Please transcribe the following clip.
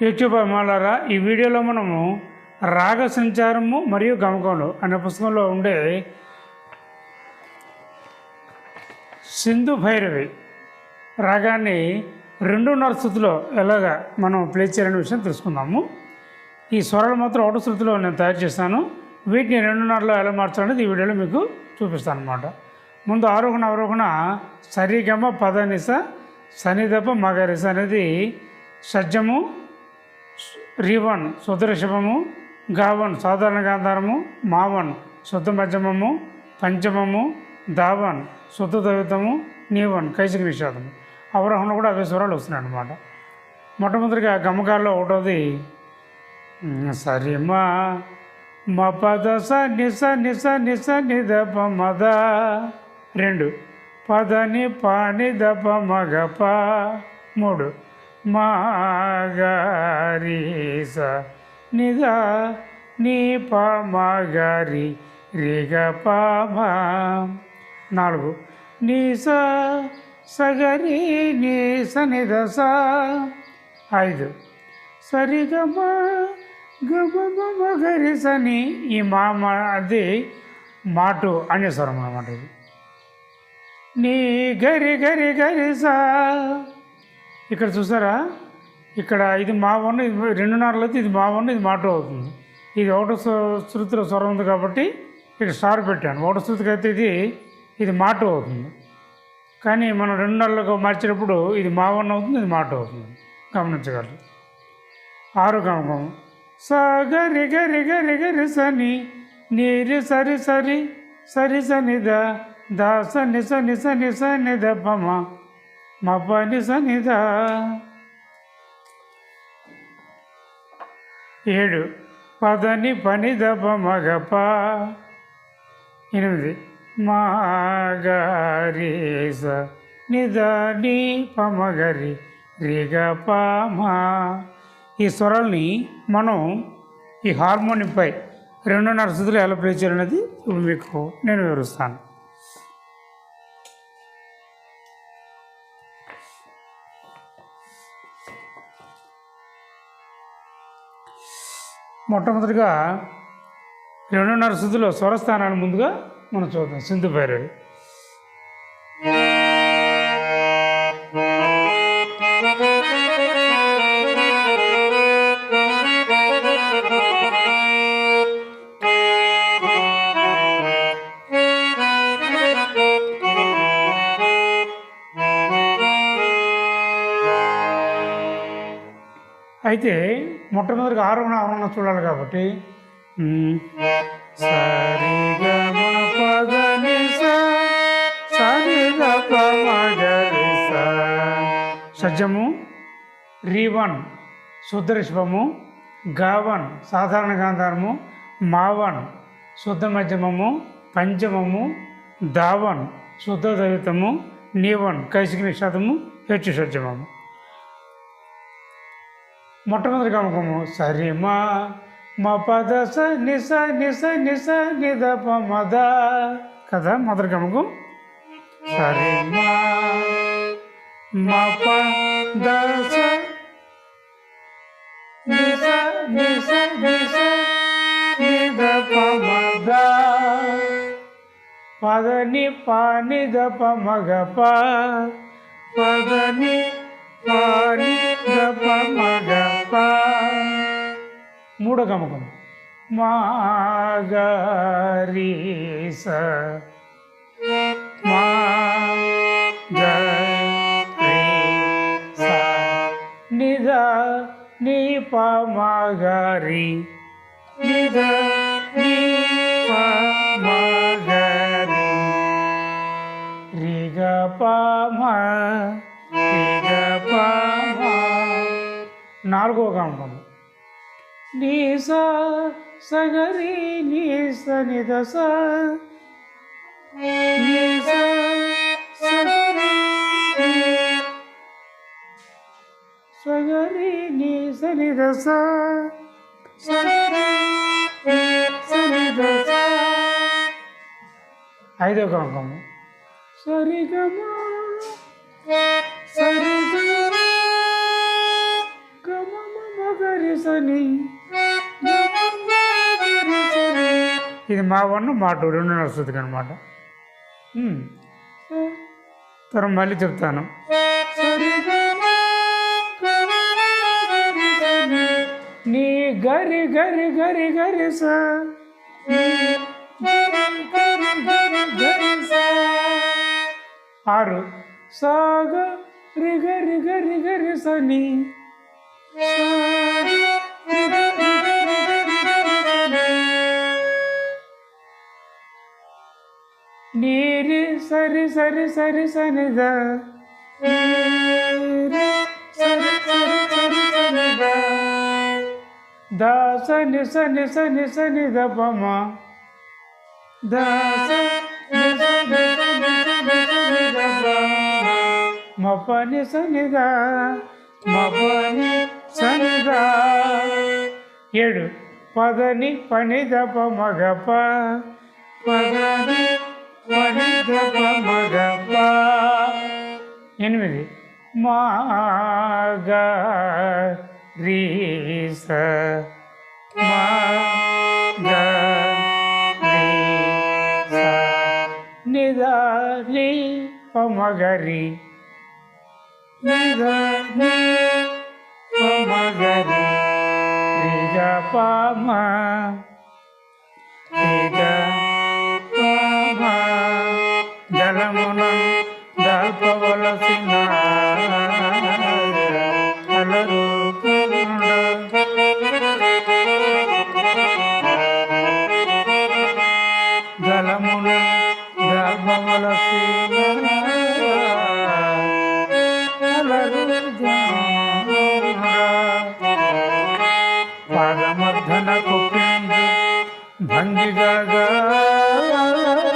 YouTube అమ్మాలారా ఈ వీడియోలో మనము రాగ సంచారము మరియు గమకములు అనే పుస్తకంలో ఉండే సింధు భైరవి రాగాన్ని రెండున్నర శృతిలో ఎలాగా మనం ప్లే చేయాలనే విషయం తెలుసుకుందాము. ఈ స్వరాలు మాత్రం ఒకటి శృతిలో నేను తయారు చేస్తాను వీటిని రెండున్నరలో ఎలా మార్చాలనేది ఈ వీడియోలో మీకు చూపిస్తాను అనమాట ముందు ఆరోహణ అవరోహణ సరిగమ పదనిస సనిదప మగరిస అనేది సజ్జము రీవన్ శుద్ధరిషభము గావన్ సాధారణ గాంధారము మావన్ శుద్ధ మధ్యమము పంచమము దావన్ శుద్ధ దవితము నీవన్ కైసిక నిషాదము అవరోహణ కూడా అవే స్వరాలు వస్తున్నాయి అన్నమాట మొట్టమొదటిగా గమకాల్లో ఒకటోది సరిమా మ పద స నిస నిస నిస నిద మద. రెండు పదని పాని దప మగప. మూడు మా గారి స నిద నీ ప మగరి రిగ ప నాలుగు. నీ స సగరి నీ స నిద స ఐదు. సరిగమ గమ గరి సని ఈ మా అది మాటు అనే స్వరం అన్నమాట ఇది. నీ గరి గరి గరి సా ఇక్కడ చూసారా? ఇక్కడ ఇది మా వన్ ఇది రెండున్నరలో అయితే ఇది మా వన్ ఇది మాటు అవుతుంది. ఇది ఒకటో శృతిలో స్వరం ఉంది కాబట్టి ఇక్కడ స్టార్ పెట్టాను. ఒకటో శృతికి అయితే ఇది ఇది మాటు అవుతుంది. కానీ మనం రెండున్నరలకు మార్చేటప్పుడు ఇది మా వన్ అవుతుంది ఇది మాట అవుతుంది. గమనించగలరు. ఆరు గమకం స గరి గరి గరి గరి సని నీరి సరి సరి సరి సని ద ద సని సని సని సని ద పమ మవ్వని పని ఏడు పదని పని ద మగప. ప ఎనిమిది మా గరి స నిద ని రిగ ప ఈ స్వరాల్ని మనం ఈ హార్మోనియంపై రెండున్నర సుతులు ఎలా ప్లే చేయాలనేది ఇప్పుడు మీకు నేను వివరిస్తాను. మొట్టమొదటిగా రెండున్నర శుద్ధిలో స్వరస్థానాన్ని ముందుగా మనం చూద్దాం. సింధు భైరవి. అయితే మొట్టమొదటిగా ఆరోహణ ఆరోహణ చూడాలి కాబట్టి. మ్, పదని స, రీవన్ శుద్ధరిష్భము గావన్ సాధారణ గాంధారము మావన్ శుద్ధ మధ్యమము పంచమము దావన్ శుద్ధ దైవతము నీవన్ కైసిక నిషాదము హెచ్చు సజ్జమము. మొట్టమొదటి గమకము సరిమా మా పద స నిస నిస నిస నిద మద కదా మొదటి గమకం సరిమా మా మా పద స నిస నిస నిస నిద మద పదని పాని ద ప మగ ప పదని పాని ప మగ ప. మూడో నిద ప మగరి నిద నీ ప మగరి రిగ ప మ రిగ నాలుగో గమకం నీ సగరి నీస నిదస సగరి నీస నిదస ఐదో గమకము సరిగమా సరిగమ. సని ఇది మా వన్ మా టూ రెండు నడుస్తుంది అనమాట తర్వాత మళ్ళీ చెప్తాను. నీ గరి గరి గరి గరి సా. ఆరు. సాగ రి గరి గరి గరి సని సరి సరి సనిద సరి సరి సరి సనిద దాస నిస నిస నిస నిద పమ దాస నిస నిస నిస నిస నిద మప నిస నిద మపని సనిద ఏడు పదని పనిద మగప పదని పనిద మగప ఎనిమిది మాగ రీస మాగ రీస నిదాలి పమగరి నిదాలి పామ నిజ పామ జలమున దల్పవలసిన అలరు జలమున దల్పవలసిన Gaga. Lady Gaga.